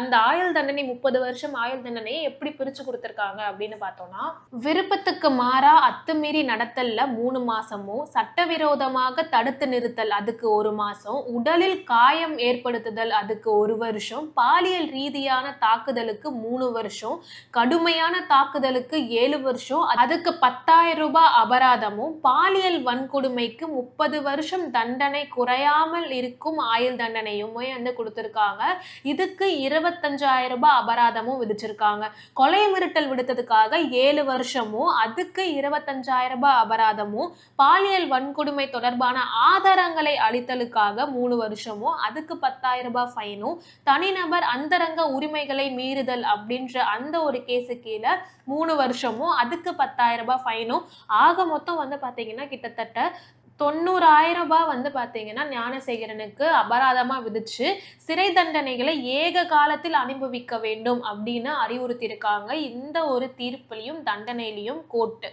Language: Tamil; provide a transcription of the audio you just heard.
அந்த ஆயுள் தண்டனை முப்பது வருஷம் ஆயுள் தண்டனையை எப்படி பிரிச்சு கொடுத்துருக்காங்க அப்படின்னு பார்த்தோம்னா விருப்பத்துக்கு மாறா அத்துமீறி நடத்தல்ல மூணு மாசமும் சட்டவிரோதமாக தடுத்து நிறுத்தல் அதுக்கு ஒரு மாசம் உடலில் காயம் ஏற்படுத்துதல் அதுக்கு ஒரு வருஷம் பாலியல் ரீதியான தாக்குதலுக்கு மூணு வருஷம் கடுமையான தாக்குதலுக்கு ஏழு வருஷம் அதுக்கு பத்தாயிரம் ரூபாய் அபராதமும் பாலியல் வன்கொடுமைக்கு முப்பது வருஷம் தண்டனை குறையாமல் இருக்கும் ஆயுள் தண்டனையுமே வந்து கொடுத்துருக்காங்க. இதுக்கு இருபத்தஞ்சாயிரம் ரூபாய் அபராதமும் விதிச்சிருக்காங்க. கொலை மிரட்டல் விடுத்ததுக்காக ஏழு வருஷமும் அதுக்கு இருபத்தஞ்சாயிரம் ரூபாய் அபராதமும் பாலியல் வன்கொடுமை தொடர்பான ஆதாரங்களை அளித்தலுக்காக மூணு வருஷமும் அதுக்கு பத்தாயிரம் ரூபாய் ஃபைனும் தனிநபர் அந்தரங்க உரிமைகளை மீறுதல் அப்படின்ற அந்த ஒரு கேஸு கீழே மூணு வருஷமும் அதுக்கு பத்தாயிரம் ரூபாய் ஃபைனும் ஆக மொத்தம் வந்து பார்த்தீங்கன்னா கிட்டத்தட்ட தொண்ணூறாயிரம் ரூபாய் வந்து பார்த்தீங்கன்னா ஞானசேகரனுக்கு அபராதமாக விதிச்சு சிறை தண்டனைகளை ஏக காலத்தில் அனுபவிக்க வேண்டும் அப்படின்னு அறிவுறுத்தியிருக்காங்க. இந்த ஒரு தீர்ப்புலையும் தண்டனையிலையும் கோர்ட்டு.